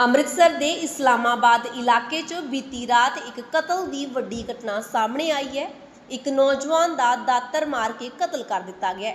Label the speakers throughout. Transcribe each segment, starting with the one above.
Speaker 1: ਅੰਮ੍ਰਿਤਸਰ ਦੇ ਇਸਲਾਮਾਬਾਦ ਇਲਾਕੇ 'ਚ ਬੀਤੀ ਰਾਤ ਇੱਕ ਕਤਲ ਦੀ ਵੱਡੀ ਘਟਨਾ ਸਾਹਮਣੇ ਆਈ ਹੈ। ਇੱਕ ਨੌਜਵਾਨ ਦਾ ਦਾਤਰ ਮਾਰ ਕੇ ਕਤਲ ਕਰ ਦਿੱਤਾ ਗਿਆ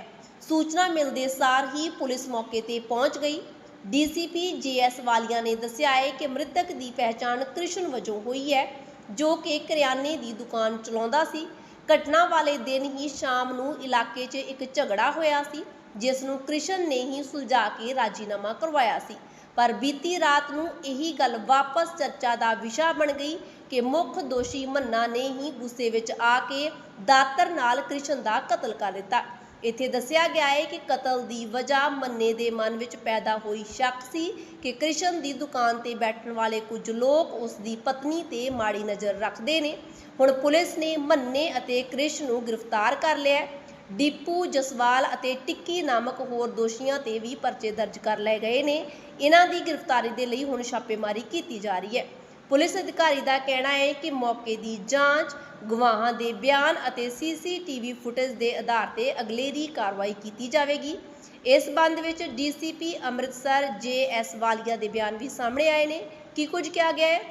Speaker 1: ਸੂਚਨਾ ਮਿਲਦੇ ਸਾਰ ਹੀ ਪੁਲਿਸ ਮੌਕੇ ਤੇ ਪਹੁੰਚ ਗਈ। ਡੀਸੀਪੀ ਜੀਐਸ ਵਾਲੀਆ ਨੇ ਦੱਸਿਆ ਹੈ ਕਿ ਮ੍ਰਿਤਕ ਦੀ ਪਹਿਚਾਣ ਕ੍ਰਿਸ਼ਨ ਵਜੋਂ ਹੋਈ ਹੈ, ਜੋ ਕਿ ਕਰਿਆਨੇ ਦੀ ਦੁਕਾਨ ਚਲਾਉਂਦਾ ਸੀ। ਘਟਨਾ ਵਾਲੇ ਦਿਨ ਹੀ ਸ਼ਾਮ ਨੂੰ ਇਲਾਕੇ 'ਚ ਇੱਕ ਝਗੜਾ ਹੋਇਆ ਸੀ। ਜਿਸ ਨੂੰ ਕ੍ਰਿਸ਼ਨ ਨੇ ਹੀ ਸੁਲਝਾ ਕੇ ਰਾਜੀਨਾਮਾ ਕਰਵਾਇਆ ਸੀ। ਪਰ ਬੀਤੀ ਰਾਤ ਨੂੰ ਇਹੀ ਗੱਲ ਵਾਪਸ ਚਰਚਾ ਦਾ ਵਿਸ਼ਾ ਬਣ ਗਈ ਕਿ ਮੁੱਖ ਦੋਸ਼ੀ ਮੰਨਾ ਨੇ ਹੀ ਗੁੱਸੇ ਵਿੱਚ ਆ ਕੇ ਦਾਤਰ ਨਾਲ ਕ੍ਰਿਸ਼ਨ ਦਾ ਕਤਲ ਕਰ ਦਿੱਤਾ। ਇੱਥੇ ਦੱਸਿਆ ਗਿਆ ਹੈ ਕਿ ਕਤਲ ਦੀ ਵਜ੍ਹਾ ਮੰਨੇ ਦੇ ਮਨ ਵਿੱਚ ਪੈਦਾ ਹੋਈ ਸ਼ੱਕ ਸੀ ਕਿ ਕ੍ਰਿਸ਼ਨ ਦੀ ਦੁਕਾਨ ਤੇ ਬੈਠਣ ਵਾਲੇ ਕੁਝ ਲੋਕ ਉਸ ਦੀ ਪਤਨੀ ਤੇ ਮਾੜੀ ਨਜ਼ਰ ਰੱਖਦੇ ਨੇ। ਹੁਣ ਪੁਲਿਸ ਨੇ ਮੰਨੇ ਅਤੇ ਕ੍ਰਿਸ਼ਨ ਨੂੰ ਗ੍ਰਿਫਤਾਰ ਕਰ ਲਿਆ ਹੈ। ਦੀਪੂ ਜਸਵਾਲ ਅਤੇ ਟਿੱਕੀ ਨਾਮਕ ਹੋਰ ਦੋਸ਼ੀਆਂ ਤੇ ਵੀ ਪਰਚੇ ਦਰਜ ਕਰ ਲਏ ਗਏ ਨੇ। ਇਹਨਾਂ ਦੀ ਗ੍ਰਿਫਤਾਰੀ ਦੇ ਲਈ ਹੁਣ ਛਾਪੇਮਾਰੀ ਕੀਤੀ ਜਾ ਰਹੀ ਹੈ। ਪੁਲਿਸ ਅਧਿਕਾਰੀ ਦਾ ਕਹਿਣਾ ਹੈ ਕਿ ਮੌਕੇ ਦੀ ਜਾਂਚ, ਗਵਾਹਾਂ ਦੇ ਬਿਆਨ ਅਤੇ ਸੀਸੀਟੀਵੀ ਫੁਟੇਜ ਦੇ ਆਧਾਰ ਤੇ ਅਗਲੇਰੀ ਕਾਰਵਾਈ ਕੀਤੀ ਜਾਵੇਗੀ। ਇਸ ਸੰਬੰਧ ਵਿੱਚ ਡੀਸੀਪੀ ਅੰਮ੍ਰਿਤਸਰ ਜੇ ਐਸ ਵਾਲੀਆ ਦੇ ਬਿਆਨ ਵੀ ਸਾਹਮਣੇ ਆਏ ਨੇ। ਕੀ ਕੁਝ ਕਿਹਾ ਗਿਆ ਹੈ?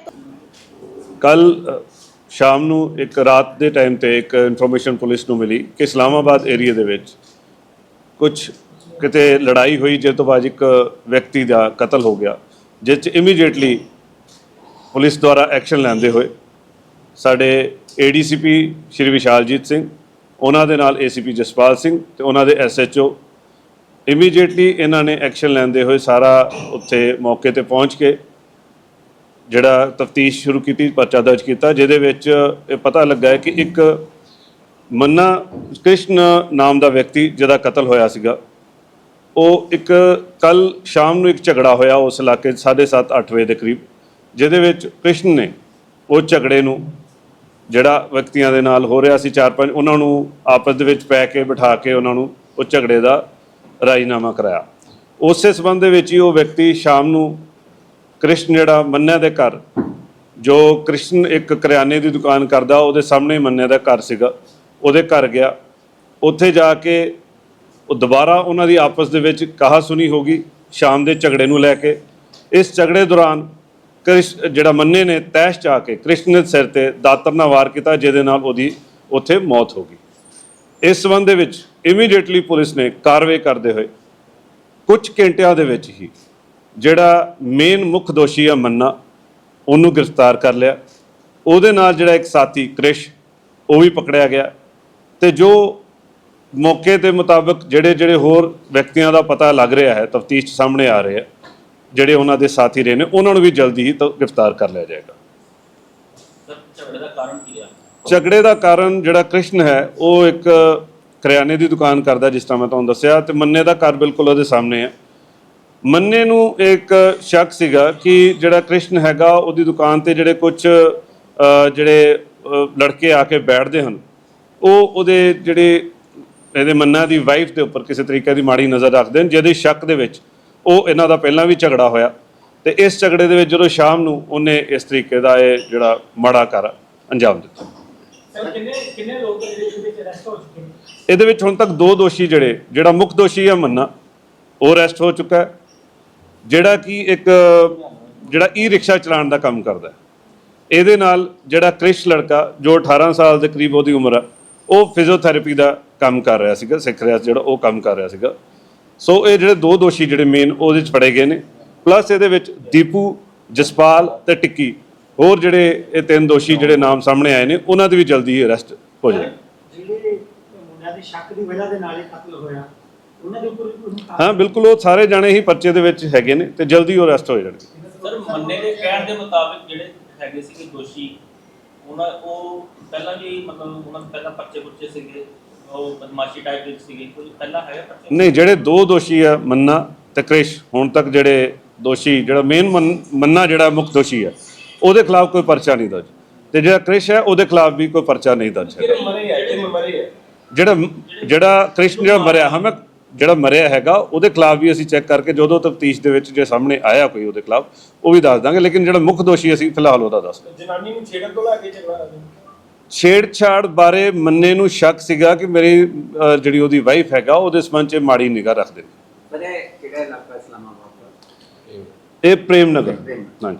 Speaker 2: ਕੱਲ ਸ਼ਾਮ ਨੂੰ ਇੱਕ ਰਾਤ ਦੇ ਟਾਈਮ ਤੇ ਇੱਕ ਇਨਫੋਰਮੇਸ਼ਨ ਪੁਲਿਸ ਨੂੰ ਮਿਲੀ ਕਿ ਇਸਲਾਮਾਬਾਦ ਏਰੀਆ ਦੇ ਵਿੱਚ ਕੁਝ ਕਿਤੇ ਲੜਾਈ ਹੋਈ ਜਿਸ ਤੋਂ ਬਾਅਦ ਇੱਕ ਵਿਅਕਤੀ ਦਾ ਕਤਲ ਹੋ ਗਿਆ, ਜਿਸ 'ਚ ਇਮੀਡੀਏਟਲੀ ਪੁਲਿਸ ਦੁਆਰਾ ਐਕਸ਼ਨ ਲੈਂਦੇ ਹੋਏ ਸਾਡੇ ਏਡੀਸੀਪੀ ਸ਼੍ਰੀ ਵਿਸ਼ਾਲਜੀਤ ਸਿੰਘ, ਉਹਨਾਂ ਦੇ ਨਾਲ ਏਸੀਪੀ ਜਸਪਾਲ ਸਿੰਘ ਤੇ ਉਹਨਾਂ ਦੇ ਐਸਐਚਓ ਇਮੀਡੀਏਟਲੀ ਇਹਨਾਂ ਨੇ ਐਕਸ਼ਨ ਲੈਂਦੇ ਹੋਏ ਸਾਰਾ ਉੱਥੇ ਮੌਕੇ ਤੇ ਪਹੁੰਚ ਕੇ ਜਿਹੜਾ ਤਫਤੀਸ਼ ਸ਼ੁਰੂ ਕੀਤੀ, ਪਰਚਾ ਦਰਜ ਕੀਤਾ, ਜਿਹਦੇ ਵਿੱਚ ਇਹ ਪਤਾ ਲੱਗਾ ਹੈ ਕਿ ਇੱਕ ਮੰਨਾ ਕ੍ਰਿਸ਼ਨ ਨਾਮ ਦਾ ਵਿਅਕਤੀ ਜਿਹਦਾ ਕਤਲ ਹੋਇਆ ਸੀਗਾ, ਉਹ ਇੱਕ ਕੱਲ ਸ਼ਾਮ ਨੂੰ ਇੱਕ ਝਗੜਾ ਹੋਇਆ ਉਸ ਇਲਾਕੇ 'ਚ 7:30 8 ਵਜੇ ਦੇ ਕਰੀਬ, ਜਿਹਦੇ ਵਿੱਚ ਕ੍ਰਿਸ਼ਨ ਨੇ ਉਹ ਝਗੜੇ ਨੂੰ ਜਿਹੜਾ ਵਿਅਕਤੀਆਂ ਦੇ ਨਾਲ ਹੋ ਰਿਹਾ ਸੀ ਚਾਰ ਪੰਜ, ਉਹਨਾਂ ਨੂੰ ਆਪਸ ਦੇ ਵਿੱਚ ਪੈ ਕੇ, ਬਿਠਾ ਕੇ ਉਹਨਾਂ ਨੂੰ ਉਹ ਝਗੜੇ ਦਾ ਰਾਜੀਨਾਮਾ ਕਰਾਇਆ। ਉਸੇ ਸਬੰਧ ਦੇ ਵਿੱਚ ਹੀ ਉਹ ਵਿਅਕਤੀ ਸ਼ਾਮ ਨੂੰ ਕ੍ਰਿਸ਼ਨ ਜਿਹੜਾ ਮੰਨਿਆ ਦੇ ਘਰ, ਜੋ ਕ੍ਰਿਸ਼ਨ ਇੱਕ ਕਰਿਆਨੇ ਦੀ ਦੁਕਾਨ ਕਰਦਾ, ਉਹਦੇ ਸਾਹਮਣੇ ਮੰਨਿਆ ਦਾ ਘਰ ਸੀਗਾ, ਉਹਦੇ ਘਰ ਗਿਆ। ਉੱਥੇ ਜਾ ਕੇ ਉਹ ਦੁਬਾਰਾ ਉਹਨਾਂ ਦੀ ਆਪਸ ਦੇ ਵਿੱਚ ਕਹਾ ਸੁਣੀ ਹੋ ਗਈ ਸ਼ਾਮ ਦੇ ਝਗੜੇ ਨੂੰ ਲੈ ਕੇ। ਇਸ ਝਗੜੇ ਦੌਰਾਨ ਕ੍ਰਿਸ਼ ਜਿਹੜਾ ਮੰਨੇ ਨੇ ਤੈਸ਼ ਚ ਕੇ, ਕ੍ਰਿਸ਼ਨ ਦੇ ਸਿਰ ਤੇ ਦਾਤਰ ਨਾਲ ਵਾਰ ਕੀਤਾ, ਜਿਹਦੇ ਨਾਲ ਉਹਦੀ ਉੱਥੇ ਮੌਤ ਹੋ ਗਈ। ਇਸ ਸੰਬੰਧ ਦੇ ਵਿੱਚ ਇਮੀਡੀਏਟਲੀ ਪੁਲਿਸ ਨੇ ਕਾਰਵਾਈ ਕਰਦੇ ਹੋਏ ਕੁਝ ਘੰਟਿਆਂ ਦੇ ਵਿੱਚ ਹੀ ਜਿਹੜਾ ਮੇਨ ਮੁੱਖ ਦੋਸ਼ੀ ਆ ਮੰਨਾ ਉਹਨੂੰ ਗ੍ਰਿਫਤਾਰ ਕਰ ਲਿਆ। ਉਹਦੇ ਨਾਲ ਜਿਹੜਾ ਇੱਕ ਸਾਥੀ ਕ੍ਰਿਸ਼ ਉਹ ਵੀ ਪਕੜਿਆ ਗਿਆ। ਤੇ ਜੋ ਮੌਕੇ ਦੇ ਮੁਤਾਬਕ ਜਿਹੜੇ ਜਿਹੜੇ ਹੋਰ ਵਿਅਕਤੀਆਂ ਦਾ ਪਤਾ ਲੱਗ ਰਿਹਾ ਹੈ ਤਫਤੀਸ਼ ਸਾਹਮਣੇ ਆ ਰਹੇ ਆ ਜਿਹੜੇ ਉਹਨਾਂ ਦੇ ਸਾਥੀ ਰਹੇ ਨੇ ਉਹਨਾਂ ਨੂੰ ਵੀ ਜਲਦੀ ਹੀ ਗ੍ਰਿਫਤਾਰ ਕਰ ਲਿਆ ਜਾਏਗਾ।
Speaker 3: ਸਰ ਝਗੜੇ ਦਾ ਕਾਰਨ ਕੀ ਆ?
Speaker 2: ਝਗੜੇ ਦਾ ਕਾਰਨ ਜਿਹੜਾ ਕ੍ਰਿਸ਼ਨ ਹੈ ਉਹ ਇੱਕ ਕਰਿਆਨੇ ਦੀ ਦੁਕਾਨ ਕਰਦਾ ਜਿਸ ਤਰ੍ਹਾਂ ਮੈਂ ਤੁਹਾਨੂੰ ਦੱਸਿਆ ਤੇ ਮੰਨੇ ਦਾ ਘਰ ਬਿਲਕੁਲ ਉਹਦੇ ਸਾਹਮਣੇ ਹੈ ਮੰਨੇ ਨੂੰ ਇੱਕ ਸ਼ੱਕ ਸੀਗਾ ਕਿ ਜਿਹੜਾ ਕ੍ਰਿਸ਼ਨ ਹੈਗਾ ਉਹਦੀ ਦੁਕਾਨ ਤੇ ਜਿਹੜੇ ਕੁਝ ਜਿਹੜੇ ਲੜਕੇ ਆ ਕੇ ਬੈਠਦੇ ਹਨ ਉਹ ਉਹਦੇ ਜਿਹੜੇ ਇਹਦੇ ਮੰਨਾ ਦੀ ਵਾਈਫ ਦੇ ਉੱਪਰ ਕਿਸੇ ਤਰੀਕੇ ਦੀ ਮਾੜੀ ਨਜ਼ਰ ਰੱਖਦੇ ਨੇ ਜਿਹਦੇ ਸ਼ੱਕ ਦੇ ਵਿੱਚ ਉਹ ਇਹਨਾਂ ਦਾ ਪਹਿਲਾਂ ਵੀ ਝਗੜਾ ਹੋਇਆ ਤੇ ਇਸ ਝਗੜੇ ਦੇ ਵਿੱਚ ਜਦੋਂ ਸ਼ਾਮ ਨੂੰ ਉਹਨੇ ਇਸ ਤਰੀਕੇ ਦਾ ਇਹ ਜਿਹੜਾ ਮਾੜਾ ਕਰ ਅੰਜਾਮ ਦਿੱਤਾ।
Speaker 4: ਸਰ ਕਿੰਨੇ ਕਿੰਨੇ ਲੋਕ ਆ ਜਿਹੜੇ ਇਹਦੇ ਵਿੱਚ ਅਰੈਸਟ ਹੋ ਚੁੱਕੇ ਨੇ?
Speaker 2: ਇਹਦੇ ਵਿੱਚ ਹੁਣ ਤੱਕ ਦੋ ਦੋਸ਼ੀ ਜਿਹੜੇ ਜਿਹੜਾ ਮੁੱਖ ਦੋਸ਼ੀ ਹੈ ਮੰਨਾ ਉਹ ਅਰੈਸਟ ਹੋ ਚੁੱਕਾ ਹੈ। ਜਿਹੜਾ ਕਿ ਇੱਕ, ਜਿਹੜਾ ਈ ਰਿਕਸ਼ਾ ਚਲਾਉਣ ਦਾ ਕੰਮ ਕਰਦਾ ਇਹਦੇ ਨਾਲ ਜਿਹੜਾ ਕ੍ਰਿਸ਼ ਲੜਕਾ, ਜੋ 18 ਸਾਲ ਦੇ ਕਰੀਬ ਉਹਦੀ ਉਮਰ ਆ, ਉਹ ਫਿਜ਼ੀਓਥੈਰੇਪੀ ਦਾ ਕੰਮ ਕਰ ਰਿਹਾ ਸੀਗਾ, ਸਿੱਖ ਰਿਹਾ ਜਿਹੜਾ ਉਹ ਕੰਮ ਕਰ ਰਿਹਾ ਸੀਗਾ। ਸੋ ਇਹ ਜਿਹੜੇ ਦੋ ਦੋਸ਼ੀ ਜਿਹੜੇ ਮੇਨ ਉਹਦੇ ਚ ਫੜੇ ਗਏ ਨੇ। ਪਲੱਸ ਇਹਦੇ ਵਿੱਚ ਦੀਪੂ, ਜਸਪਾਲ ਤੇ ਟਿੱਕੀ। ਹੋਰ ਜਿਹੜੇ ਇਹ ਤਿੰਨ ਦੋਸ਼ੀ ਜਿਹੜੇ ਨਾਮ ਸਾਹਮਣੇ ਆਏ ਨੇ, ਉਹਨਾਂ ਦੀ ਵੀ ਜਲਦੀ ਅਰੈਸਟ ਹੋ ਜਾਏ
Speaker 4: ਜਿਹੜੇ ਮੁੰਡਿਆਂ ਦੀ ਸ਼ੱਕ ਦੀ ਵਜ੍ਹਾ ਦੇ ਨਾਲ ਇਹ ਕਤਲ ਹੋਇਆ।
Speaker 2: ਹਾਂ ਬਿਲਕੁਲ ਉਹ ਸਾਰੇ ਜਾਣੇ ਹੀ ਪਰਚੇ ਦੇ ਵਿੱਚ ਹੈਗੇ ਨੇ ਤੇ ਜਲਦੀ ਉਹ ਅਰੈਸਟ ਹੋ ਜਾਣਗੇ।
Speaker 3: ਸਰ ਮੰਨੇ ਦੇ ਕਹਿਣ ਦੇ ਮੁਤਾਬਿਕ ਜਿਹੜੇ ਹੈਗੇ ਸੀਗੇ ਦੋਸ਼ੀ ਉਹਨਾਂ ਉਹ ਪਹਿਲਾਂ ਵੀ ਮਤਲਬ ਉਹਨਾਂ ਦੇ ਪਹਿਲਾਂ ਪਰਚੇ ਪੁਰਚੇ ਸੀਗੇ ਉਹ ਬਦਮਾਸ਼ੀ ਟਾਈਪ ਦੇ ਸੀਗੇ ਕੋਈ ਪਹਿਲਾਂ ਹੈਗਾ ਪਰਚੇ?
Speaker 2: ਨਹੀਂ ਜਿਹੜੇ ਦੋ ਦੋਸ਼ੀ ਆ ਮੰਨਾ ਤੇ ਕ੍ਰਿਸ਼ ਹੁਣ ਤੱਕ ਜਿਹੜੇ ਦੋਸ਼ੀ ਜਿਹੜਾ ਮੇਨ ਮੰਨਾ ਜਿਹੜਾ ਮੁੱਖ ਦੋਸ਼ੀ ਹੈ ਉਹਦੇ ਖਿਲਾਫ ਕੋਈ ਪਰਚਾ ਨਹੀਂ ਦਰਜ। ਤੇ ਜਿਹੜਾ ਕ੍ਰਿਸ਼ ਹੈ ਉਹਦੇ ਖਿਲਾਫ ਵੀ ਕੋਈ ਪਰਚਾ ਨਹੀਂ ਦਰਜ ਹੈ
Speaker 4: ਮਰੇ ਆ ਜਿਹੜੇ ਮਰੇ ਆ।
Speaker 2: ਜਿਹੜਾ ਜਿਹੜਾ ਕ੍ਰਿਸ਼ਨ ਜਿਹੜਾ ਮਰਿਆ ਹਾਂ ਮੈਂ ਜਿਹੜਾ ਮਰਿਆ ਹੈਗਾ ਉਹਦੇ ਖਿਲਾਫ ਵੀ ਅਸੀਂ ਚੈੱਕ ਕਰਕੇ ਜਦੋਂ ਤਫਤੀਸ਼ ਦੇ ਵਿੱਚ ਜੇ ਸਾਹਮਣੇ ਆਇਆ ਕੋਈ ਉਹਦੇ ਖਿਲਾਫ ਉਹ ਵੀ ਦੱਸ ਦਾਂਗੇ। ਲੇਕਿਨ ਜਿਹੜਾ ਮੁੱਖ ਦੋਸ਼ੀ ਅਸੀਂ ਫਿਲਹਾਲ ਉਹਦਾ ਦੱਸ
Speaker 4: ਜਨਾਨੀ ਨੂੰ ਛੇੜਨ ਤੋਂ ਲੈ ਕੇ ਝਗੜਾ
Speaker 2: ਛੇੜਛਾੜ ਬਾਰੇ ਮੰਨੇ ਨੂੰ ਸ਼ੱਕ ਸੀਗਾ ਕਿ ਮੇਰੀ ਜਿਹੜੀ ਉਹਦੀ ਵਾਈਫ ਹੈਗਾ ਉਹਦੇ ਸੰਬੰਧ 'ਚ ਮਾੜੀ ਨਿਗਾਹ ਰੱਖਦੇ ਨੇ
Speaker 5: ਸਰ ਇਹ ਕਿਹੜਾ ਇਲਾਕਾ ਇਸਲਾਮਾਬਾਦ ਦਾ?
Speaker 2: ਇਹ ਪ੍ਰੇਮ ਨਗਰ। ਹਾਂਜੀ।